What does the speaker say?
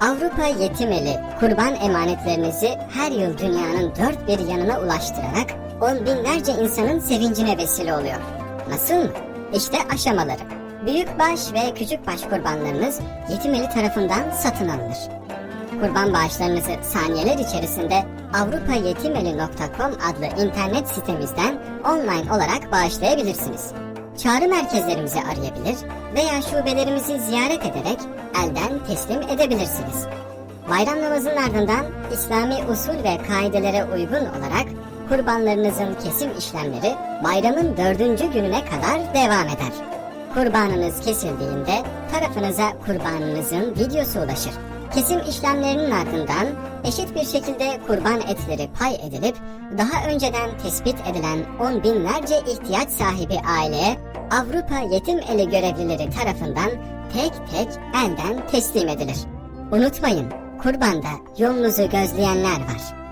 Avrupa Yetim Eli kurban emanetlerinizi her yıl dünyanın dört bir yanına ulaştırarak on binlerce insanın sevincine vesile oluyor. Nasıl mı? İşte aşamaları. Büyükbaş ve küçükbaş kurbanlarınız Yetim Eli tarafından satın alınır. Kurban bağışlarınızı saniyeler içerisinde avrupayetimeli.com adlı internet sitemizden online olarak bağışlayabilirsiniz. Çağrı merkezlerimizi arayabilir veya şubelerimizi ziyaret ederek elden teslim edebilirsiniz. Bayram namazının ardından İslami usul ve kaidelere uygun olarak kurbanlarınızın kesim işlemleri bayramın dördüncü gününe kadar devam eder. Kurbanınız kesildiğinde tarafınıza kurbanınızın videosu ulaşır. Kesim işlemlerinin ardından eşit bir şekilde kurban etleri pay edilip daha önceden tespit edilen on binlerce ihtiyaç sahibi aileye Avrupa Yetim Eli görevlileri tarafından tek tek elden teslim edilir. Unutmayın, kurbanda yolunuzu gözleyenler var.